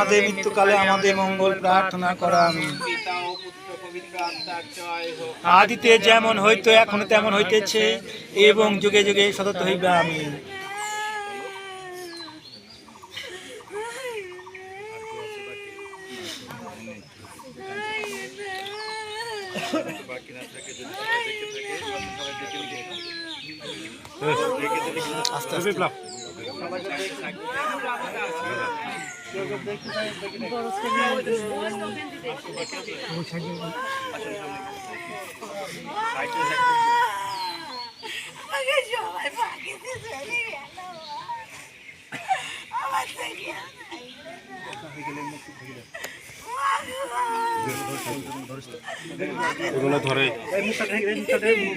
আমাদের মৃত্যুকালে আমাদের মঙ্গল প্রার্থনা করা আমি। আদিতে যেমন হইতো, এখনও তেমন হইতেছে, এবং যুগে যুগে সতত হইবে আমি। ওগুলো ধরে। মুখটা ধরে মুখ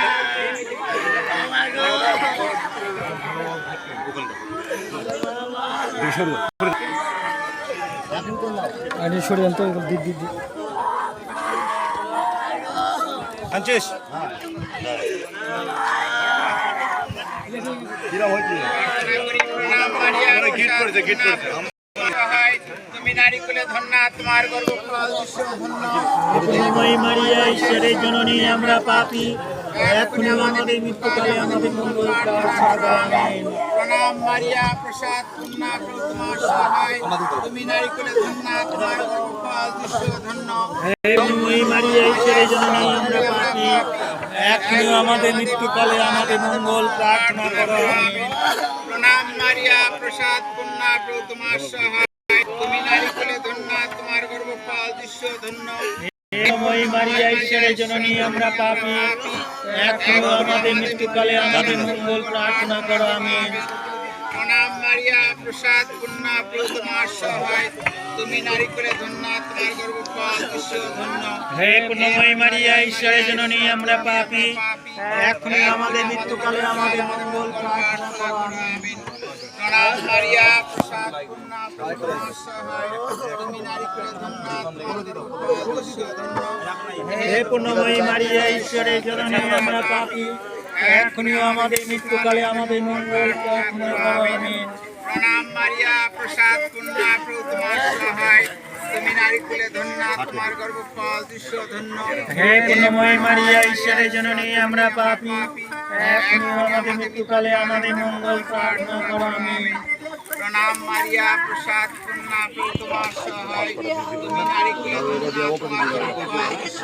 তুমি নারী কুলে ধন্যা তোমার গর্ভফল বিশ্ব ধন্য করুণাময়ী মারিয়া ঈশ্বরের জননী আমরা পাপী। এখনও আমাদের মৃত্যুকালে আমাদের মঙ্গল প্রার্থনা করো প্রণাম মারিয়া প্রসাদ তোমার সহায়। তুমি নারী কুলে ধন্যা। তোমার মারিয়া ঈশ্বরের আমরা এখনও আমাদের মৃত্যুকালে আমাদের মঙ্গল প্রার্থনা করো। প্রণাম মারিয়া প্রসাদ প্রভু তোমার সহায়। তুমি নারী কুলে ধন্যা তোমার গর্ভফল বিশ্ব ধন্য। মারিয়া ঈশ্বরের জননী আমরা পাপী এখনও আমাদের মৃত্যুকালে আমাদের মঙ্গল প্রার্থনা করো আমি প্রণাম মারিয়া প্রসাদ পূর্ণা প্রভু সহায়। তুমি নারী কুলে ধন্যা তোমার গর্ভফল বিশ্ব ধন্য। হে পূর্ণময়ী মারিয়া ঈশ্বরের জননী আমরা পাপী। এখনও আমাদের মৃত্যুকালে আমাদের মঙ্গল প্রার্থনা করো আমিন। মারিয়া প্রসাদ পূর্ণা সহায় তুমি নারী কুলে ধন্যা তোমার গর্ভফল বিশ্ব ধন্য হে পূর্ণময়ী মারিয়া ঈশ্বরের জননী আমরা পাপি। এখনও আমাদের মৃত্যুকালে আমাদের মঙ্গল প্রণাম মারিয়া প্রসাদ পূর্ণা প্রভু তোমার সহায় হে পূর্ণময়ী মারিয়া ঈশ্বরের জননী আমরা পাপী এখনও আমাদের মৃত্যুকালে আমাদের মঙ্গল প্রার্থনা করো আমিন প্রণাম মারিয়া প্রসাদ প্রভু তোমার সহায় তুমি নারী কুলে ধন্যা তোমার গর্ভফল বিশ্ব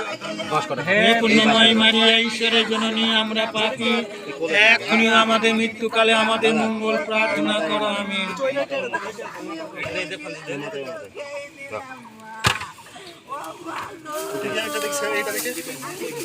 হে পূর্ণময়ী মারিয়া ঈশ্বরের জননী আমরা পাপী এখনও আমাদের মৃত্যুকালে আমাদের মঙ্গল প্রার্থনা করো আমিন